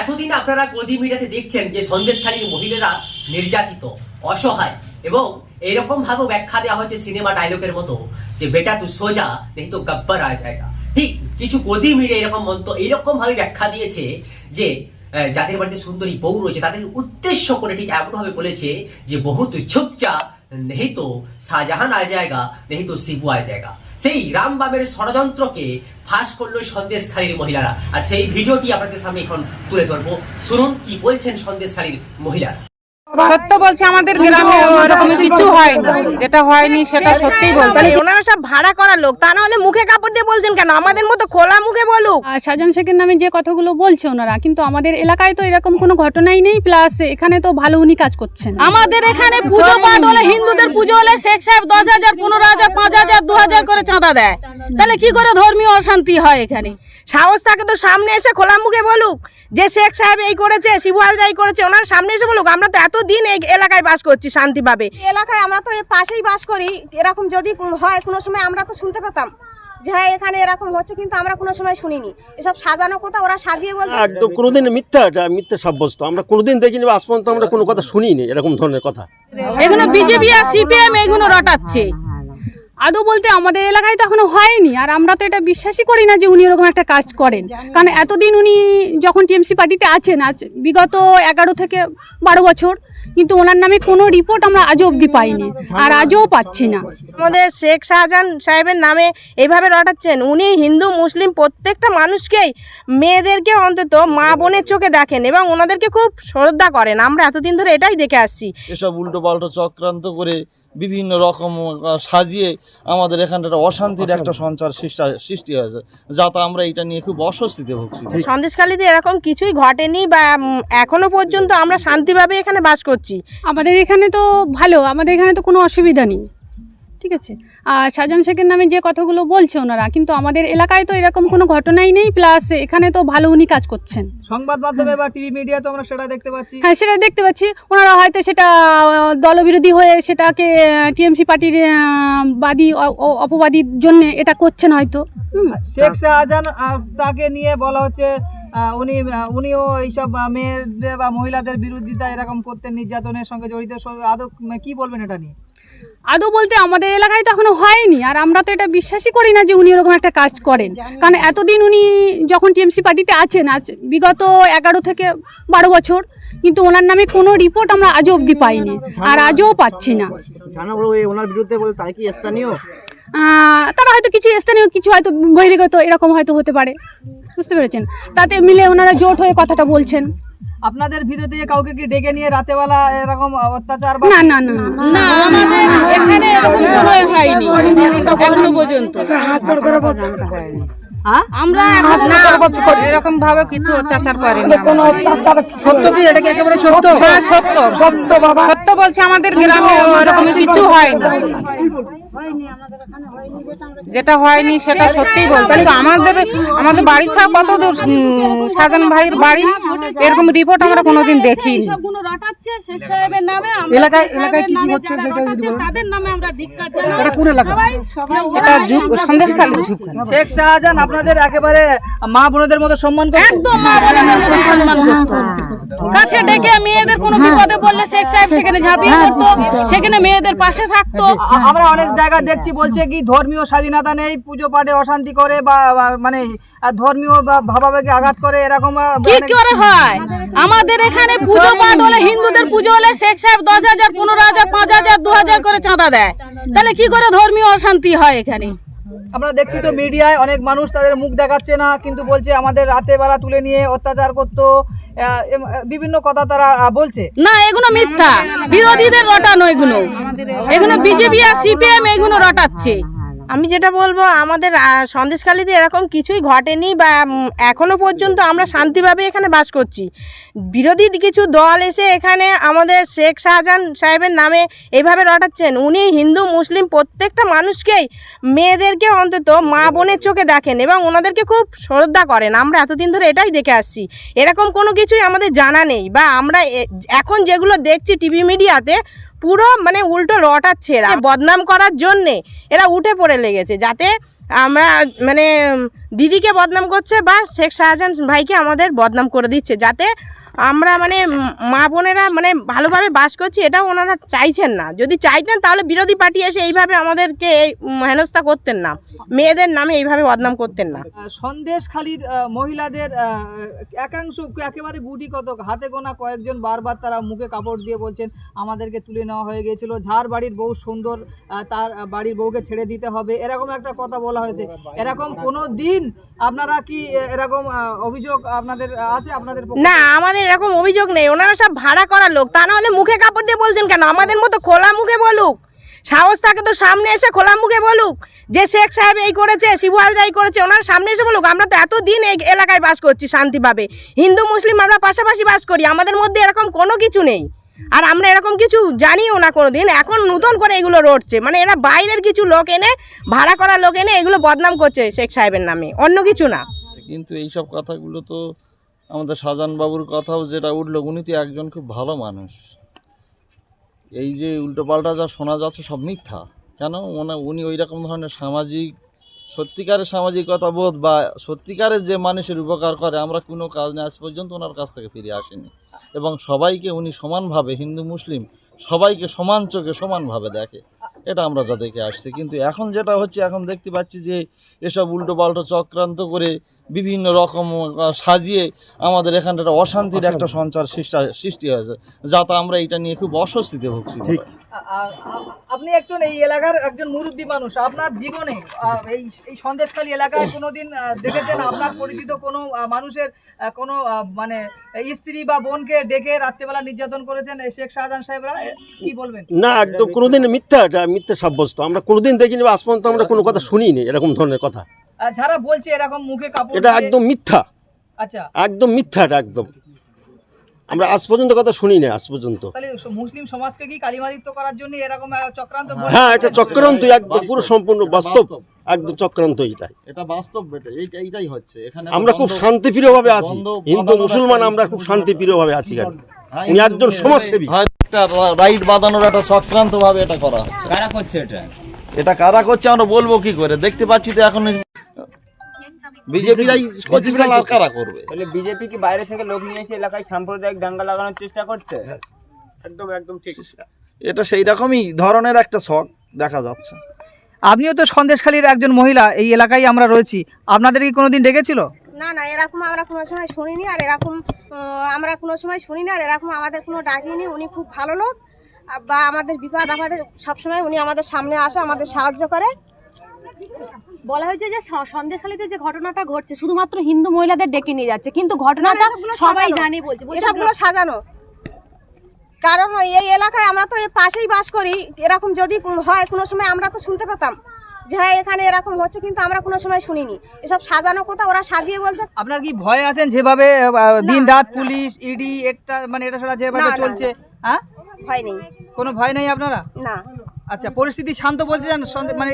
এতদিন আপনারা গদি মিডিয়াতে দেখছেন যে সন্দেশখালীর মহিলারা নির্যাতিত, অসহায় এবং এরকম ভাবে ব্যাখ্যা দেওয়া হচ্ছে সিনেমা ডায়লগের মতো যে বেটা তু সোজা নেই তো গব্বর আ জায়গা ঠিক কিছু গদি মিডিয়া এরকম মন্ত এরকম ভাবে ব্যাখ্যা দিয়েছে যে যাদের বাড়িতে সুন্দরী বউ রয়েছে, তাদের উদ্দেশ্য করে ঠিক এমনভাবে বলেছে যে বহুত চুপচাপ নেই তো শাহজাহান আ জায়গা নেই তো শিবু আ জায়গা। সেই রামবামের ষড়যন্ত্রকে ফাঁস করল সন্দেশখালীর মহিলারা। আর সেই ভিডিওটি আপনাদের সামনে এখন তুলে ধরবো। শুনুন কি বলছেন সন্দেশখালীর মহিলারা। সত্য বলছে আমাদের গ্রামে ওরকম কিছু হয়নি। যেটা হয়নি সেটা সত্যিই বলতে তাহলে ওনারা সব ভাড়া করা লোক তা না হলে মুখে কাপড় দিয়ে বলছেন কেন? আমাদের মতো খোলা মুখে বলুক। আর শাহজাহান শেখের নামে যে কথাগুলো বলছে ওনারা কিন্তু আমাদের এলাকায় তো এরকম কোনো ঘটনাই নেই প্লাস এখানে তো ভালো উনি কাজ করছেন। আমাদের এখানে পুজো পাঠ হলে হিন্দুদের পুজো হলে শেখ সাহেব দশ হাজার পনেরো হাজার পাঁচ হাজার দু হাজার করে চাঁদা দেয়। তাহলে কি করে ধর্মীয় অশান্তি হয় এখানে? সাহস থাকে তো সামনে এসে খোলা মুখে বলুক। যে শেখ সাহেব এই করেছে শিবু হাজরা এই করেছে ওনার সামনে এসে বলুক। আমরা তো এতদিন এই এলাকায় বাস করছি শান্তিভাবে। এলাকায় আমরা তো এর পাশেই বাস করি। এরকম যদি হয় কোনো সময় আমরা তো শুনতে পেতাম যে হ্যাঁ এখানে এরকম হচ্ছে কিন্তু আমরা কোনো সময় শুনিনি। এসব সাজানো কথা ওরা সাজিয়ে বলছে। একদম কোনোদিন মিথ্যা এটা মিথ্যা সাব্যস্ত। আমরা কোনোদিন দেখিনি আজ পর্যন্ত আমরা কোনো কথা শুনিনি এরকম ধরনের কথা। এগুলো বিজেপি আর সিপিএম এগুলো রটাচ্ছে। আদৌ বলতে আমাদের এলাকায় তো এখনও হয়নি আর আমরা তো এটা বিশ্বাসই করি না যে উনি ওরকম একটা কাজ করেন। কারণ এতদিন উনি যখন টিএমসি পার্টিতে আছেন আজ বিগত এগারো থেকে বারো বছর কিন্তু ওনার নামে কোনো রিপোর্ট আমরা আজও অবধি পাইনি আর আজও পাচ্ছি না। আমাদের শেখ শাহজাহান সাহেবের নামে এভাবে রটাচ্ছেন উনি হিন্দু মুসলিম প্রত্যেকটা মানুষকেই মেয়েদেরকে অন্তত মা বোনের চোখে দেখেন এবং ওনাদেরকে খুব শ্রদ্ধা করেন। আমরা এতদিন ধরে এটাই দেখে আসছি। এসব উল্টো পাল্টো চক্রান্ত করে বিভিন্ন রকম সাজিয়ে আমাদের এখানটা একটা অশান্তির একটা সঞ্চার সৃষ্টি- সৃষ্টি হয়েছে যাতে আমরা এটা নিয়ে খুব অস্বস্তিতে ভুগছি। সন্দেশখালীতে এরকম কিছুই ঘটেনি বা এখনও পর্যন্ত আমরা শান্তিভাবে এখানে বাস করছি। আমাদের এখানে তো ভালো আমাদের এখানে তো কোনো অসুবিধা নেই। ঠিক আছে? আর শাহজাহান শেখের নামে যে কথাগুলো বলছে ওনারা কিন্তু আমাদের এলাকায় তো এরকম কোনো ঘটনাই নেই প্লাস এখানে তো ভালো উনি কাজ করছেন। সংবাদ মাধ্যমে বা টিভি মিডিয়া তো আমরা সেটা দেখতে পাচ্ছি। হ্যাঁ সেটা দেখতে পাচ্ছি। ওনারা হয়তো সেটা দলবিরোধী হয়ে সেটাকে টিএমসি পার্টির বাদী অপবাদীর জন্য এটা করছেন হয়তো। শেখ শাহজাহান তাকে নিয়ে বলা হচ্ছে উনি উনিও এইসব মেয়েদের বা মহিলাদের বিরোধিতা এরকম করতেন নির্যাতনের সঙ্গে জড়িত। আদৌ মানে কি বলবেন এটা নিয়ে? আদৌ বলতে আমাদের এলাকায় তো এখনও হয়নি আর আমরা তো এটা বিশ্বাসই করি না যে উনি ওরকম একটা কাজ করেন। কারণ এতদিন উনি যখন টিএমসি পার্টিতে আছেন আজ বিগত এগারো থেকে বারো বছর কিন্তু ওনার নামে কোনো রিপোর্ট আমরা আজও অবধি পাইনি আর আজও পাচ্ছি না। ওনার বিরুদ্ধে বলে তাই কি স্থানীয়? তারা হয়তো কিছু স্থানীয় কিছু হয়তো বহিরাগত এরকম হয়তো হতে পারে। বুঝতে পেরেছেন? তাতে মিলে ওনারা জোট হয়ে কথাটা বলছেন। আপনাদের ভিতর থেকে কাউকে কি ডেকে নিয়ে রাতেবেলা এরকম অত্যাচার না না না না না আমাদের এখানে এরকম কোনো হয়নি এখনও পর্যন্ত হ্যাঁ? করে না এরকম ভাবে কিছু অত্যাচার করিনি সত্য কি? এটা একেবারে সত্য? হ্যাঁ সত্য। সত্য বাবা। সত্য বলছে আমাদের গ্রামে ওরকম কিছু হয়নি। যেটা হয়নি সেটা সত্যিই বলতে কিন্তু আমাদের আমাদের বাড়ি ছাড়া কত দূর সাজান ভাইয়ের বাড়ি? এরকম রিপোর্ট আমরা কোনোদিন দেখিনি। এলাকায় এলাকায় কি কি হচ্ছে সেটা যদি বলেন। এটা কোন এলাকা? এটা যুগ সন্দেশকালীন যুগ। শেখ শাহজাহান আপনাদের একেবারে মা বোনদের মতো সম্মান করে একদম মা বোনেদের মতো সম্মান করতো। কাছে ডেকে মেয়েদের কোনো বিপদে পড়লে শেখ সাহেব সেখানে ঝাঁপিয়ে পড়তো সেখানে মেয়েদের পাশে থাকতো। আমরা অনেক জায়গা দেখছি বলছে কি ধর্মীয় স্বাধীনতা নেই পুজো পাঠে অশান্তি করে বা মানে ধর্মীয় বা ভাবাবেগে আঘাত করে এরকম কি করে হয়? আমাদের এখানে পুজো পাঠ হলে হিন্দুদের পুজো হলে শেখ সাহেব দশ হাজার পনেরো হাজার পাঁচ হাজার দু হাজার করে চাঁদা দেয়। তাহলে কি করে ধর্মীয় অশান্তি হয় এখানে? আমরা দেখছি তো মিডিয়ায় অনেক মানুষ তাদের মুখ দেখাচ্ছে না কিন্তু বলছে আমাদের রাতে বেলা তুলে নিয়ে অত্যাচার করতো। বিভিন্ন কথা তারা বলছে। না এগুলো মিথ্যা। বিরোধীদের রটানো এগুলো। এগুলো বিজেপি আর সিপিএম এগুলো রটাচ্ছে। আমি যেটা বলব আমাদের সন্দেশখালীতে এরকম কিছুই ঘটেনি বা উম, এখনও পর্যন্ত আমরা শান্তিভাবে এখানে বাস করছি। বিরোধী কিছু দল এসে এখানে আমাদের শেখ শাহজাহান সাহেবের নামে এভাবে রটাচ্ছেন। উনি হিন্দু মুসলিম প্রত্যেকটা মানুষকেই মেয়েদেরকে অন্তত মা বোনের চোখে দেখেন এবং ওনাদেরকে খুব শ্রদ্ধা করেন। আমরা এতদিন ধরে এটাই দেখে আসছি। এরকম কোনো কিছুই আমাদের জানা নেই বা আমরা এখন যেগুলো দেখছি টিভি মিডিয়াতে পুরো মানে উল্টো রটাচ্ছে এরা। বদনাম করার জন্যে এরা উঠে পড়ে লেগেছে, যাতে আমরা মানে দিদিকে বদনাম করছে বা শেখ শাহজাহান ভাইকে আমাদের বদনাম করে দিচ্ছে, যাতে আমরা মানে মা বোনেরা মানে ভালোভাবে বাস করছি এটাও ওনারা চাইছেন না। যদি চাইতেন তাহলে বিরোধী পার্টি এসে এইভাবে আমাদেরকে হেনস্থা করতেন না। মেয়েদের নামে এইভাবে বদনাম করতেন না। সন্দেশ খালির মহিলাদের একাংশ একেবারে গুটি কত হাতে গোনা কয়েকজন বারবার তারা মুখে কাপড় দিয়ে বলছেন আমাদেরকে তুলে নেওয়া হয়ে গিয়েছিল যার বাড়ির বউ সুন্দর তার বাড়ির বউকে ছেড়ে দিতে হবে। এরকম একটা কথা বলা হয়েছে। এরকম কোনো দিন আপনারা কি এরকম অভিযোগ আপনাদের আছে আপনাদের না আমাদের এরকম অভিযোগ নেই। ওনারা সব ভাড়া করা লোক। তা না হলে মুখে কাপড় দিয়ে বলছেন কেন? আমাদের মতো খোলা মুখে বলুক। সাহস থাকে তো সামনে এসে খোলা মুখে বলুক। যে শেখ সাহেব এই করেছে, শিবু হাজরা এই করেছে, ওনার সামনে এসে বলুক। আমরা তো এতদিন এই এলাকায় বাস করছি শান্তিভাবে। হিন্দু, মুসলিম আমরা পাশাপাশি বাস করি। আমাদের মধ্যে এরকম কোনো কিছু নেই। আর আমরা এরকম কিছু জানিও না কোনো দিন এখন নতুন করে এগুলো রটছে। মানে এরা বাইরের কিছু লোক এনে, ভাড়া করা লোক এনে এগুলো বদনাম করছে শেখ সাহেবের নামে। অন্য কিছু না। কিন্তু এইসব কথাগুলো তো আমাদের শাহজাহান বাবুর কথাও যেটা উঠল, উনি তো একজন খুব ভালো মানুষ। এই যে উল্টোপাল্টা যা শোনা যাচ্ছে সব মিথ্যা। কেন? ওনা উনি ওই রকম ধরনের সামাজিক, সত্যিকারের সামাজিকতা বোধ বা সত্যিকারের যে মানুষের উপকার করে, আমরা কোনো কাজ নিয়ে আজ পর্যন্ত ওনার কাছ থেকে ফিরে আসিনি। এবং সবাইকে উনি সমানভাবে, হিন্দু, মুসলিম, সবাইকে সমান চোখে সমানভাবে দেখে। এটা আমরা যা দেখে আসছি। কিন্তু এখন যেটা হচ্ছে এখন দেখতে পাচ্ছি যে এসব উল্টো পাল্টো চক্রান্ত করে বিভিন্ন রকম সাজিয়ে আমাদের এখানটা একটা অশান্তির একটা সঞ্চার সৃষ্টি হয়েছে যাতে আমরা এটা নিয়ে খুব অস্বস্তিতে ভুগছি। ঠিক। আপনি একজন এই এলাকার একজন মুরব্বী মানুষ আপনার জীবনে এই এই সন্দেশখালী এলাকায় কোনোদিন দেখেছেন আপনার পরিচিত কোনো মানুষের আহ, কোনো আহ, মানে স্ত্রী বা বোনকে ডেকে রাত্রেবেলা নির্যাতন করেছেন শেখ শাহজাহান সাহেবরা? কি বলবেন? না একদম কোনোদিন মিথ্যা এটা মিথ্যা সাব্যস্ত। আমরা কোনোদিন দেখিনি বা আজ পর্যন্ত আমরা কোনো কথা শুনিনি এরকম ধরনের কথা। যারা বলছে এরকম মুখে কাপড় এটা একদম মিথ্যা। আচ্ছা। একদম মিথ্যা এটা একদম। আমরা আজ পর্যন্ত কথা শুনিনি আজ পর্যন্ত। মুসলিম সমাজকে কি করার জন্য এরকম চক্রান্ত হ্যাঁ এটা চক্রান্ত একদম পুরো সম্পূর্ণ বাস্তব। একদম চক্রান্ত এটা এটা বাস্তব এটা এইটাই হচ্ছে। এখানে আমরা খুব দ্বন্দ্ব- শান্তিপ্রিয় ভাবে আছি হিন্দু মুসলমান আমরা খুব শান্তিপ্রিয় ভাবে আছি হ্যাঁ, উনি একজন সমাজসেবী। হয় একটা রা- রাইট বাঁধানোর একটা চক্রান্ত ভাবে এটা করা হচ্ছে। কারা করছে এটা? এটা কারা করছে আমরা বলব কি করে? দেখতে পাচ্ছি তো এখন বিজেপিরাই করছে আর কারা করবে? তাহলে বিজেপি কি বাইরে থেকে লোক নিয়ে এসে এলাকায় সাম্প্রদায়িক দাঙ্গা লাগানোর চেষ্টা করছে? একদম একদম ঠিক। এটা সেই রকমই ধরনের একটা শখ দেখা যাচ্ছে। আপনিও তো সন্দেশখালীর একজন মহিলা এই এলাকায় আমরা রয়েছি। আপনাদের কি কোনোদিন ডেকেছিল? না না এরকম আমরা কোনো সময় শুনিনি আর এরকম আমরা কোনো সময় শুনিনি আর এরকম আমাদের কোনো ডাকিনি। উনি খুব ভালো লোক বা আমাদের বিপদ আমাদের সবসময় উনি আমাদের সামনে আসে আমাদের সাহায্য করে। বলা হয়েছে যে স- সন্দেশখালীতে যে ঘটনাটা ঘটছে শুধুমাত্র হিন্দু মহিলাদের ডেকে নিয়ে যাচ্ছে কিন্তু ঘটনাটা সবাই। জানে বলছে। এসবগুলো সাজানো। কারণ এই এলাকায় আমরা তো পাশেই বাস করি এরকম যদি হয় কোনো সময় আমরা তো শুনতে পেতাম। যে হ্যাঁ এখানে এরকম হচ্ছে কিন্তু আমরা কোনো সময় শুনিনি। এসব সাজানো কথা ওরা সাজিয়ে বলছে। আপনার কি ভয় আছেন যেভাবে দিন রাত পুলিশ ইডি এটা মানে এটা সারা যেভাবে চলছে হ্যাঁ? ভয় নেই। কোনো ভয় নেই আপনারা? না। আচ্ছা পরিস্থিতি শান্ত সন্দে- মানে